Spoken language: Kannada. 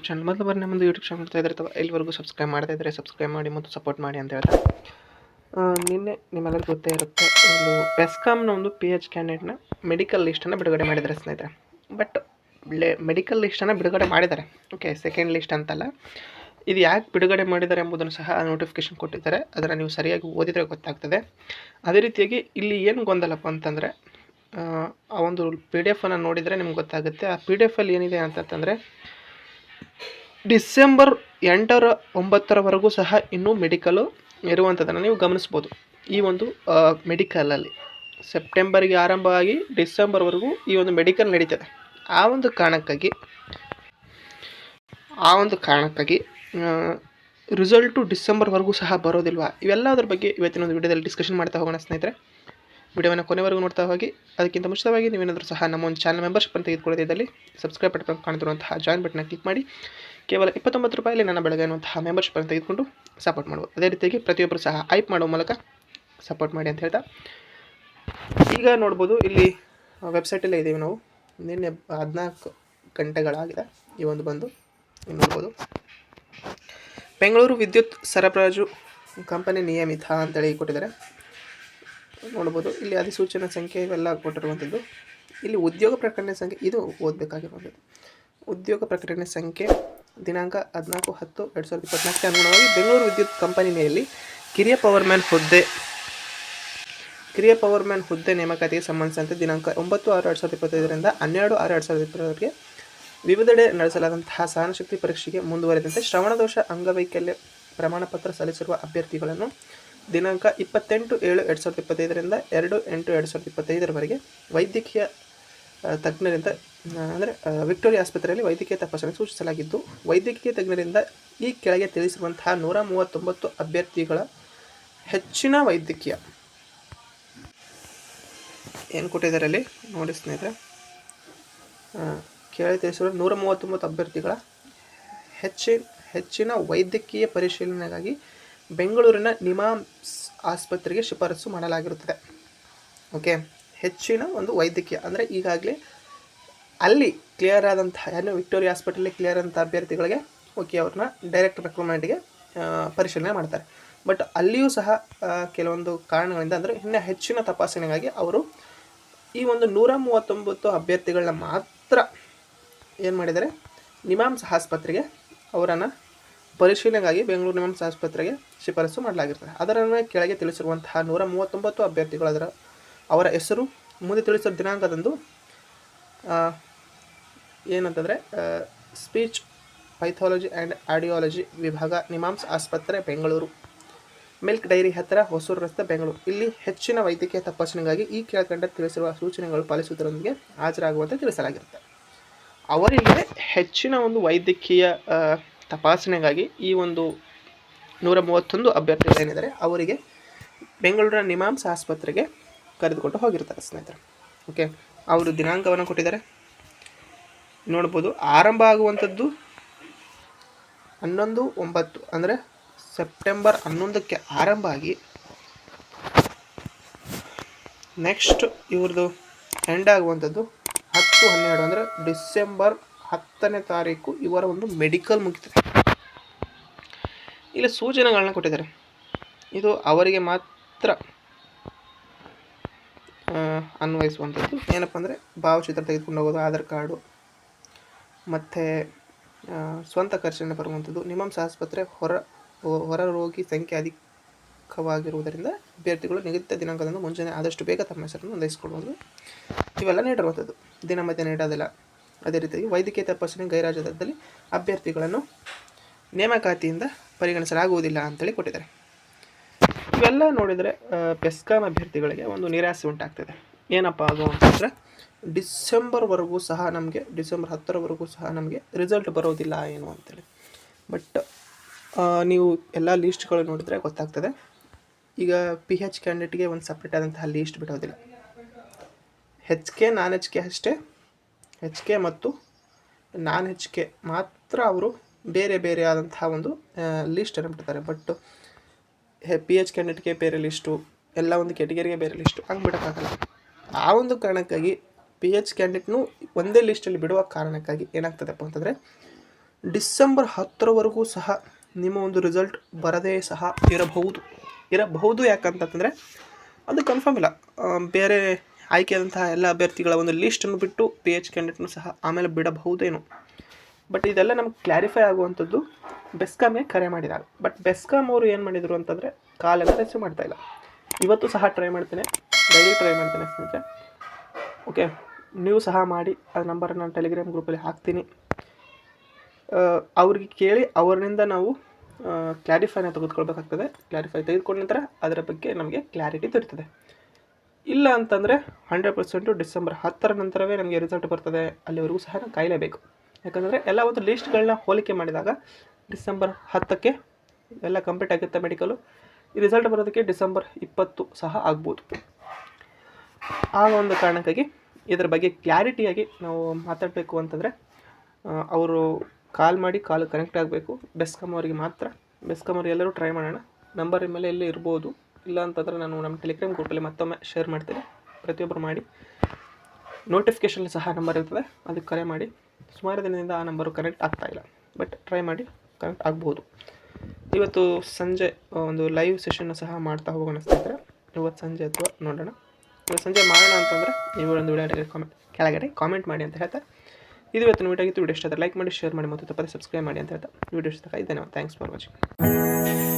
ಯೂಟ್ಯೂಬ್ ಚಾನಲ್ ಮೊದಲು ನಮ್ಮದು ಯೂಟ್ಯೂಬ್ ಚಾನಲ್ ನೋಡ್ತಾ ಇದ್ದಾರೆ ಅಥವಾ ಇಲ್ಲಿವರೆಗೂ ಸಬ್ಸ್ಕ್ರೈಬ್ ಮಾಡ್ತಾ ಇದ್ದರೆ ಸಬ್ಸ್ಕ್ರೈಬ್ ಮಾಡಿ ಮತ್ತು ಸಪೋರ್ಟ್ ಮಾಡಿ ಅಂತ ಹೇಳ್ತಾರೆ. ನಿನ್ನೆ ನಿಮ್ಮೆಲ್ಲರಿಗೂ ಗೊತ್ತೇ ಇರುತ್ತೆ, ಒಂದು ಬೆಸ್ಕಾಮ್ನ ಒಂದು ಪಿ ಎಚ್ ಕ್ಯಾಂಡಿಡೇಟ್ನ ಮೆಡಿಕಲ್ ಲಿಸ್ಟನ್ನು ಬಿಡುಗಡೆ ಮಾಡಿದ್ದಾರೆ ಸ್ನೇಹಿತರೆ. ಬಟ್ ಮೆಡಿಕಲ್ ಲಿಸ್ಟನ್ನು ಬಿಡುಗಡೆ ಮಾಡಿದ್ದಾರೆ. ಓಕೆ ಸೆಕೆಂಡ್ ಲಿಸ್ಟ್ ಅಂತಲ್ಲ. ಇದು ಯಾಕೆ ಬಿಡುಗಡೆ ಮಾಡಿದ್ದಾರೆ ಎಂಬುದನ್ನು ಸಹ ನೋಟಿಫಿಕೇಶನ್ ಕೊಟ್ಟಿದ್ದಾರೆ. ಅದನ್ನು ನೀವು ಸರಿಯಾಗಿ ಓದಿದರೆ ಗೊತ್ತಾಗ್ತದೆ. ಅದೇ ರೀತಿಯಾಗಿ ಇಲ್ಲಿ ಏನು ಗೊಂದಲಪ್ಪ ಅಂತಂದರೆ, ಆ ಒಂದು ಪಿ ಡಿ ಎಫನ್ನು ನೋಡಿದರೆ ನಿಮ್ಗೆ ಗೊತ್ತಾಗುತ್ತೆ. ಆ ಪಿ ಡಿ ಎಫಲ್ಲಿ ಏನಿದೆ ಅಂತಂತಂದರೆ ಡಿಸೆಂಬರ್ ಎಂಟರ ಒಂಬತ್ತರವರೆಗೂ ಸಹ ಇನ್ನೂ ಮೆಡಿಕಲು ಇರುವಂಥದ್ದನ್ನು ನೀವು ಗಮನಿಸ್ಬೋದು ಈ ಒಂದು ಮೆಡಿಕಲಲ್ಲಿ ಸೆಪ್ಟೆಂಬರ್ಗೆ ಆರಂಭವಾಗಿ ಡಿಸೆಂಬರ್ವರೆಗೂ ಈ ಒಂದು ಮೆಡಿಕಲ್ ನಡೀತದೆ. ಆ ಒಂದು ಕಾರಣಕ್ಕಾಗಿ, ಆ ಒಂದು ಕಾರಣಕ್ಕಾಗಿ ರಿಸಲ್ಟು ಡಿಸೆಂಬರ್ವರೆಗೂ ಸಹ ಬರೋದಿಲ್ವಾ? ಇವೆಲ್ಲದರ ಬಗ್ಗೆ ಇವತ್ತಿನ ಒಂದು ವಿಡಿಯೋದಲ್ಲಿ ಡಿಸ್ಕಷನ್ ಮಾಡ್ತಾ ಹೋಗೋಣ ಸ್ನೇಹಿತರೆ. ವಿಡಿಯೋವನ್ನು ಕೊನೆವರೆಗೂ ನೋಡ್ತಾ ಹೋಗಿ, ಅದಕ್ಕಿಂತ ಮುಂಚಿತವಾಗಿ ನೀವೇನಾದರೂ ಸಹ ನಮ್ಮ ಒಂದು ಚಾನಲ್ ಮೆಂಬರ್ಶಿಪ್ ಅಂತ ತೆಗೆದುಕೊಳ್ಳೋದಿದ್ದಲ್ಲಿ ಸಬ್ಸ್ಕ್ರೈಬ್ ಬಟನ್ ಕಾಣ್ತಿರುವಂತಹ ಜಾಯಿನ್ ಬಟನ್ನ ಕ್ಲಿಕ್ ಮಾಡಿ, ಕೇವಲ ಇಪ್ಪತ್ತೊಂಬತ್ತು ರೂಪಾಯಲ್ಲಿ ನನ್ನ ಬೆಳಗ್ಗೆ ಅನ್ನುವಂತಹ ಮೆಂಬರ್ಶಿಪ್ ಅನ್ನು ತೆಗೆದುಕೊಂಡು ಸಪೋರ್ಟ್ ಮಾಡ್ಬೋದು ಅದೇ ರೀತಿಯಾಗಿ ಪ್ರತಿಯೊಬ್ಬರು ಸಹ ಐಪ್ ಮಾಡೋ ಮೂಲಕ ಸಪೋರ್ಟ್ ಮಾಡಿ ಅಂತ ಹೇಳ್ತಾ. ಈಗ ನೋಡ್ಬೋದು, ಇಲ್ಲಿ ವೆಬ್ಸೈಟಲ್ಲೇ ಇದ್ದೀವಿ ನಾವು. ನಿನ್ನೆ ಹದಿನಾಲ್ಕು ಗಂಟೆಗಳಾಗಿದೆ, ಈ ಒಂದು ಬಂದು. ನೋಡ್ಬೋದು. ಬೆಂಗಳೂರು ವಿದ್ಯುತ್ ಸರಬರಾಜು ಕಂಪನಿ ನಿಯಮಿತ ಅಂತೇಳಿ ಕೊಟ್ಟಿದ್ದಾರೆ. ನೋಡ್ಬೋದು. ಇಲ್ಲಿ ಅಧಿಸೂಚನೆ ಸಂಖ್ಯೆ ಇವೆಲ್ಲ ಕೊಟ್ಟಿರುವಂಥದ್ದು. ಇಲ್ಲಿ ಉದ್ಯೋಗ ಪ್ರಕಟಣೆ ಸಂಖ್ಯೆ, ಇದು ಓದಬೇಕಾಗಿರುವಂಥದ್ದು. ಉದ್ಯೋಗ ಪ್ರಕಟಣೆ ಸಂಖ್ಯೆ ದಿನಾಂಕ ಹದಿನಾಲ್ಕು ಹತ್ತು ಎರಡು ಸಾವಿರದ ಇಪ್ಪತ್ನಾಲ್ಕಕ್ಕೆ ಅನುಗುಣವಾಗಿ ಬೆಂಗಳೂರು ವಿದ್ಯುತ್ ಕಂಪನಿಯಲ್ಲಿ ಕಿರಿಯ ಪವರ್ಮ್ಯಾನ್ ಹುದ್ದೆ, ಕಿರಿಯ ಪವರ್ಮ್ಯಾನ್ ಹುದ್ದೆ ನೇಮಕಾತಿಗೆ ಸಂಬಂಧಿಸಿದಂತೆ ದಿನಾಂಕ ಒಂಬತ್ತು ಆರು ಎರಡು ಸಾವಿರದ ಇಪ್ಪತ್ತೈದರಿಂದ ಹನ್ನೆರಡು ಆರು ಎರಡು ಸಾವಿರದ ಇಪ್ಪತ್ತರವರೆಗೆ ವಿವಿಧೆಡೆ ನಡೆಸಲಾದಂತಹ ಸಹನಶಕ್ತಿ ಪರೀಕ್ಷೆಗೆ ಮುಂದುವರೆದಂತೆ ಶ್ರವಣದೋಷ ಅಂಗವೈಕಲ್ಯ ಪ್ರಮಾಣಪತ್ರ ಸಲ್ಲಿಸಿರುವ ಅಭ್ಯರ್ಥಿಗಳನ್ನು ದಿನಾಂಕ ಇಪ್ಪತ್ತೆಂಟು ಏಳು ಎರಡು ಸಾವಿರದ ಇಪ್ಪತ್ತೈದರಿಂದ ಎರಡು ಎಂಟು ಎರಡು ಸಾವಿರದ ಇಪ್ಪತ್ತೈದರವರೆಗೆ ವೈದ್ಯಕೀಯ ತಜ್ಞರಿಂದ ಅಂದರೆ ವಿಕ್ಟೋರಿಯಾ ಆಸ್ಪತ್ರೆಯಲ್ಲಿ ವೈದ್ಯಕೀಯ ತಪಾಸಣೆ ಸೂಚಿಸಲಾಗಿದ್ದು, ವೈದ್ಯಕೀಯ ತಜ್ಞರಿಂದ ಈ ಕೆಳಗೆ ತಿಳಿಸಿರುವಂತಹ ನೂರ ಮೂವತ್ತೊಂಬತ್ತು ಅಭ್ಯರ್ಥಿಗಳ ಹೆಚ್ಚಿನ ವೈದ್ಯಕೀಯ. ಏನು ಕೊಟ್ಟಿದ್ದಾರೆ ನೋಡಿ ಸ್ನೇಹಿತರೆ. ಕೆಳಗೆ ತಿಳಿಸಿರುವ ನೂರ ಮೂವತ್ತೊಂಬತ್ತು ಅಭ್ಯರ್ಥಿಗಳ ಹೆಚ್ಚಿನ ಹೆಚ್ಚಿನ ವೈದ್ಯಕೀಯ ಪರಿಶೀಲನೆಗಾಗಿ ಬೆಂಗಳೂರಿನ ನಿಮಾಮ್ಸ್ ಆಸ್ಪತ್ರೆಗೆ ಶಿಫಾರಸು ಮಾಡಲಾಗಿರುತ್ತದೆ. ಓಕೆ, ಹೆಚ್ಚಿನ ಒಂದು ವೈದ್ಯಕೀಯ, ಅಂದರೆ ಈಗಾಗಲೇ ಅಲ್ಲಿ ಕ್ಲಿಯರ್ ಆದಂತಹ ಯಾರು ವಿಕ್ಟೋರಿಯಾ ಹಾಸ್ಪಿಟಲಲ್ಲಿ ಕ್ಲಿಯರ್ ಆದಂಥ ಅಭ್ಯರ್ಥಿಗಳಿಗೆ, ಓಕೆ, ಅವ್ರನ್ನ ಡೈರೆಕ್ಟ್ ರೆಕ್ರೂಟ್ಮೆಂಟ್ಗೆ ಪರಿಶೀಲನೆ ಮಾಡ್ತಾರೆ. ಬಟ್ ಅಲ್ಲಿಯೂ ಸಹ ಕೆಲವೊಂದು ಕಾರಣಗಳಿಂದ, ಅಂದರೆ ಇನ್ನೂ ಹೆಚ್ಚಿನ ತಪಾಸಣೆಗಾಗಿ ಅವರು ಈ ಒಂದು ನೂರ ಮೂವತ್ತೊಂಬತ್ತು ಅಭ್ಯರ್ಥಿಗಳನ್ನ ಮಾತ್ರ ಏನು ಮಾಡಿದ್ದಾರೆ? ನಿಮಾಮ್ಸ್ ಆಸ್ಪತ್ರೆಗೆ ಅವರನ್ನು ಪರಿಶೀಲನೆಗಾಗಿ ಬೆಂಗಳೂರು ನಿಮ್ಸ್ ಆಸ್ಪತ್ರೆಗೆ ಶಿಫಾರಸು ಮಾಡಲಾಗಿರ್ತದೆ. ಅದರನ್ವಯ ಕೆಳಗೆ ತಿಳಿಸಿರುವಂತಹ ನೂರ ಮೂವತ್ತೊಂಬತ್ತು ಅಭ್ಯರ್ಥಿಗಳು ಅದರ, ಅವರ ಹೆಸರು, ಮುಂದೆ ತಿಳಿಸಿದ ದಿನಾಂಕದಂದು ಏನಂತಂದರೆ ಸ್ಪೀಚ್ ಪೈಥಾಲಜಿ ಆ್ಯಂಡ್ ಆಡಿಯಾಲಜಿ ವಿಭಾಗ, ನಿಮಾಮ್ಸ್ ಆಸ್ಪತ್ರೆ, ಬೆಂಗಳೂರು. ಮಿಲ್ಕ್ ಡೈರಿ ಹತ್ತಿರ ಹೊಸೂರು ರಸ್ತೆ, ಬೆಂಗಳೂರು. ಇಲ್ಲಿ ಹೆಚ್ಚಿನ ವೈದ್ಯಕೀಯ ತಪಾಸಣೆಗಾಗಿ ಈ ಕೆಳಕಂಡ ತಿಳಿಸಿರುವ ಸೂಚನೆಗಳು ಪಾಲಿಸುವುದರೊಂದಿಗೆ ಹಾಜರಾಗುವಂತೆ ತಿಳಿಸಲಾಗಿರುತ್ತೆ. ಅವರಿಗೆ ಹೆಚ್ಚಿನ ಒಂದು ವೈದ್ಯಕೀಯ ತಪಾಸಣೆಗಾಗಿ ಈ ಒಂದು ನೂರ ಮೂವತ್ತೊಂದು ಅಭ್ಯರ್ಥಿಗಳೇನಿದ್ದಾರೆ, ಅವರಿಗೆ ಬೆಂಗಳೂರಿನ ನಿಮಾಮ್ಸ್ ಆಸ್ಪತ್ರೆಗೆ ಕರೆದುಕೊಂಡು ಹೋಗಿರ್ತಾರೆ ಸ್ನೇಹಿತರೆ. ಓಕೆ ಅವರು ದಿನಾಂಕವನ್ನು ಕೊಟ್ಟಿದ್ದಾರೆ. ನೋಡ್ಬೋದು, ಆರಂಭ ಆಗುವಂಥದ್ದು ಹನ್ನೊಂದು ಒಂಬತ್ತು, ಅಂದರೆ ಸೆಪ್ಟೆಂಬರ್ ಹನ್ನೊಂದಕ್ಕೆ ಆರಂಭ ಆಗಿ ನೆಕ್ಸ್ಟ್ ಇವ್ರದ್ದು ಎಂಡ್ ಆಗುವಂಥದ್ದು ಹತ್ತು ಹನ್ನೆರಡು, ಅಂದರೆ ಡಿಸೆಂಬರ್ ಹತ್ತನೇ ತಾರೀಕು ಇವರ ಒಂದು ಮೆಡಿಕಲ್ ಮುಗಿತದೆ. ಇಲ್ಲಿ ಸೂಚನೆಗಳನ್ನ ಕೊಟ್ಟಿದ್ದಾರೆ. ಇದು ಅವರಿಗೆ ಮಾತ್ರ ಅನ್ವಯಿಸುವಂಥದ್ದು. ಏನಪ್ಪ ಅಂದರೆ, ಭಾವಚಿತ್ರ ತೆಗೆದುಕೊಂಡು ಹೋಗೋದು, ಆಧಾರ್ ಕಾರ್ಡು, ಮತ್ತು ಸ್ವಂತ ಖರ್ಚಿನ ಬರುವಂಥದ್ದು ನಿಮ್ಮ ಆಸ್ಪತ್ರೆ ಹೊರ ಹೊರ ರೋಗಿ ಸಂಖ್ಯೆ ಅಧಿಕವಾಗಿರುವುದರಿಂದ ಅಭ್ಯರ್ಥಿಗಳು ನಿಗದಿತ ದಿನಾಂಕದಂದು ಮುಂಜಾನೆ ಆದಷ್ಟು ಬೇಗ ತಮ್ಮ ಹೆಸರನ್ನು ನೋಂದಾಯಿಸಿಕೊಳ್ಳುವುದು. ಇವೆಲ್ಲ ನೀಡಿರುವಂಥದ್ದು. ದಿನಮಧ್ಯೆ ನೀಡೋದಿಲ್ಲ. ಅದೇ ರೀತಿಯಾಗಿ ವೈದ್ಯಕೀಯ ತಪಾಸಣೆ ಗೈರಾಜದಲ್ಲಿ ಅಭ್ಯರ್ಥಿಗಳನ್ನು ನೇಮಕಾತಿಯಿಂದ ಪರಿಗಣಿಸಲಾಗುವುದಿಲ್ಲ ಅಂತೇಳಿ ಕೊಟ್ಟಿದ್ದಾರೆ. ಇವೆಲ್ಲ ನೋಡಿದರೆ ಪೆಸ್ಕಾಮ್ ಅಭ್ಯರ್ಥಿಗಳಿಗೆ ಒಂದು ನಿರಾಸೆ ಉಂಟಾಗ್ತದೆ. ಏನಪ್ಪ ಅದು ಅಂತಂದರೆ, ಡಿಸೆಂಬರ್ವರೆಗೂ ಸಹ ನಮಗೆ, ಡಿಸೆಂಬರ್ ಹತ್ತರವರೆಗೂ ಸಹ ನಮಗೆ ರಿಸಲ್ಟ್ ಬರೋದಿಲ್ಲ ಏನು ಅಂತೇಳಿ. ಬಟ್ ನೀವು ಎಲ್ಲ ಲೀಸ್ಟ್ಗಳು ನೋಡಿದರೆ ಗೊತ್ತಾಗ್ತದೆ. ಈಗ ಪಿ ಹೆಚ್ ಕ್ಯಾಂಡಿಡೇಟ್ಗೆ ಒಂದು ಸಪ್ರೇಟ್ ಆದಂತಹ ಲೀಸ್ಟ್ ಬಿಡೋದಿಲ್ಲ. H K non H K ಅಷ್ಟೇ. ಹೆಚ್ ಕೆ ಮತ್ತು ನಾನ್ ಹೆಚ್ ಕೆ ಮಾತ್ರ ಅವರು ಬೇರೆ ಬೇರೆ ಆದಂತಹ ಒಂದು ಲೀಸ್ಟನ್ನು ಬಿಡ್ತಾರೆ. ಬಟ್ ಪಿ ಎಚ್ ಕ್ಯಾಂಡಿಡೇಟ್ಗೆ ಬೇರೆ ಲಿಸ್ಟು ಎಲ್ಲ ಒಂದು ಕೆಟಗರಿಗೆ ಬೇರೆ ಲಿಸ್ಟು ಹಂಗೆ ಬಿಡೋಕ್ಕಾಗಲ್ಲ. ಆ ಒಂದು ಕಾರಣಕ್ಕಾಗಿ ಪಿ ಎಚ್ ಕ್ಯಾಂಡಿಡೇಟ್ನು ಒಂದೇ ಲಿಸ್ಟಲ್ಲಿ ಬಿಡುವ ಕಾರಣಕ್ಕಾಗಿ ಏನಾಗ್ತದಪ್ಪ ಅಂತಂದರೆ, ಡಿಸೆಂಬರ್ ಹತ್ತರವರೆಗೂ ಸಹ ನಿಮ್ಮ ಒಂದು ರಿಸಲ್ಟ್ ಬರದೇ ಸಹ ಇರಬಹುದು. ಇರಬಹುದು ಯಾಕಂತಂದರೆ, ಅದು ಕನ್ಫರ್ಮ್ ಇಲ್ಲ. ಬೇರೆ ಆಯ್ಕೆಯಾದಂತಹ ಎಲ್ಲ ಅಭ್ಯರ್ಥಿಗಳ ಒಂದು ಲಿಸ್ಟನ್ನು ಬಿಟ್ಟು ಪಿ ಎಚ್ ಕ್ಯಾಂಡಿಡೇಟ್ನು ಸಹ ಆಮೇಲೆ ಬಿಡಬಹುದೇನೋ. ಬಟ್ ಇದೆಲ್ಲ ನಮ್ಗೆ ಕ್ಲಾರಿಫೈ ಆಗುವಂಥದ್ದು ಬೆಸ್ಕಾಮ್ಗೆ ಕರೆ ಮಾಡಿದಾಗ ಬಟ್ ಬೆಸ್ಕಾಮ್ ಅವರು ಏನು ಮಾಡಿದರು ಅಂತಂದರೆ ಕಾಲೆಲ್ಲ ರಿಸೀವ್ ಮಾಡ್ತಾ ಇಲ್ಲ. ಇವತ್ತು ಸಹ ಟ್ರೈ ಮಾಡ್ತೇನೆ. ಡೈಲಿ ಟ್ರೈ ಮಾಡ್ತೇನೆ ಸ್ನೇಹಿತರೆ. ಓಕೆ ನೀವು ಸಹ ಮಾಡಿ ಆ ನಂಬರ್ ನಾನು ಟೆಲಿಗ್ರಾಮ್ ಗ್ರೂಪಲ್ಲಿ ಹಾಕ್ತೀನಿ. ಅವ್ರಿಗೆ ಕೇಳಿ ಅವರಿಂದ ನಾವು ಕ್ಲಾರಿಫೈನ ತೆಗೆದುಕೊಳ್ಬೇಕಾಗ್ತದೆ. ಕ್ಲಾರಿಫೈ ತೆಗೆದುಕೊಂಡ ನಂತರ ಅದರ ಬಗ್ಗೆ ನಮಗೆ ಕ್ಲಾರಿಟಿ ದೊರೀತದೆ. ಇಲ್ಲ ಅಂತಂದರೆ ಹಂಡ್ರೆಡ್ ಪರ್ಸೆಂಟು ಡಿಸೆಂಬರ್ ಹತ್ತರ ನಂತರವೇ ನಮಗೆ ರಿಸಲ್ಟ್ ಬರ್ತದೆ. ಅಲ್ಲಿವರೆಗೂ ಸಹ ನಾವು ಕಾಯಲೇಬೇಕು. ಯಾಕಂದರೆ ಎಲ್ಲ ಒಂದು ಲೀಸ್ಟ್ಗಳನ್ನ ಹೋಲಿಕೆ ಮಾಡಿದಾಗ ಡಿಸೆಂಬರ್ ಹತ್ತಕ್ಕೆ ಎಲ್ಲ ಕಂಪ್ಲೀಟ್ ಆಗುತ್ತೆ ಮೆಡಿಕಲು ಈ ರಿಸಲ್ಟ್ ಬರೋದಕ್ಕೆ ಡಿಸೆಂಬರ್ ಇಪ್ಪತ್ತು ಸಹ ಆಗ್ಬೋದು. ಆ ಒಂದು ಕಾರಣಕ್ಕಾಗಿ ಇದರ ಬಗ್ಗೆ ಕ್ಲಾರಿಟಿಯಾಗಿ ನಾವು ಮಾತಾಡಬೇಕು ಅಂತಂದರೆ ಅವರು ಕಾಲ್ ಮಾಡಿ ಕಾಲ್ ಕನೆಕ್ಟ್ ಆಗಬೇಕು. ಬೆಸ್ಕಮ್ ಅವರಿಗೆ ಮಾತ್ರ ಬೆಸ್ಕಮ್ ಅವ್ರಿಗೆ ಎಲ್ಲರೂ ಟ್ರೈ ಮಾಡೋಣ. ನಂಬರ್ ಮೇಲೆ ಎಲ್ಲೇ ಇರ್ಬೋದು. ಇಲ್ಲ ಅಂತಂದರೆ ನಾನು ನಮ್ಮ ಟೆಲಿಗ್ರಾಮ್ ಗ್ರೂಪಲ್ಲಿ ಮತ್ತೊಮ್ಮೆ ಶೇರ್ ಮಾಡ್ತೀನಿ. ಪ್ರತಿಯೊಬ್ಬರು ಮಾಡಿ. ನೋಟಿಫಿಕೇಷನ್ ಸಹ ನಂಬರ್ ಇರ್ತದೆ. ಅದಕ್ಕೆ ಕರೆ ಮಾಡಿ. ಸುಮಾರು ದಿನದಿಂದ ಆ ನಂಬರು ಕನೆಕ್ಟ್ ಆಗ್ತಾ ಇಲ್ಲ. ಬಟ್ ಟ್ರೈ ಮಾಡಿ ಕನೆಕ್ಟ್ ಆಗ್ಬೋದು. ಇವತ್ತು ಸಂಜೆ ಒಂದು ಲೈವ್ ಸೆಷನ್ನು ಸಹ ಮಾಡ್ತಾ ಹೋಗೋಣ ಸ್ನೇಹಿತರೆ. ಇವತ್ತು ಸಂಜೆ ಅಥವಾ ನೋಡೋಣ. ಇವತ್ತು ಸಂಜೆ ಮಾಡೋಣ ಅಂತಂದರೆ ನೀವು ಒಂದು ವಿಡಿಯೋ ಕಾಮೆಂಟ್ ಕೆಳಗಡೆ ಕಾಮೆಂಟ್ ಮಾಡಿ ಅಂತ ಹೇಳ್ತಾ. ಇದು ಇವತ್ತು ವಿಡಿಯೋ ಆಗಿತ್ತು. ವಿಡಿಯೋ ಇಷ್ಟ ಲೈಕ್ ಮಾಡಿ ಶೇರ್ ಮಾಡಿ ಮತ್ತು ತಪ್ಪದೆ ಸಬ್ಸ್ಕ್ರೈಬ್ ಮಾಡಿ ಅಂತ ಹೇಳ್ತಾ. ವಿಡಿಯೋ ಇಷ್ಟ ಧನ್ಯವಾದ. Thanks for watching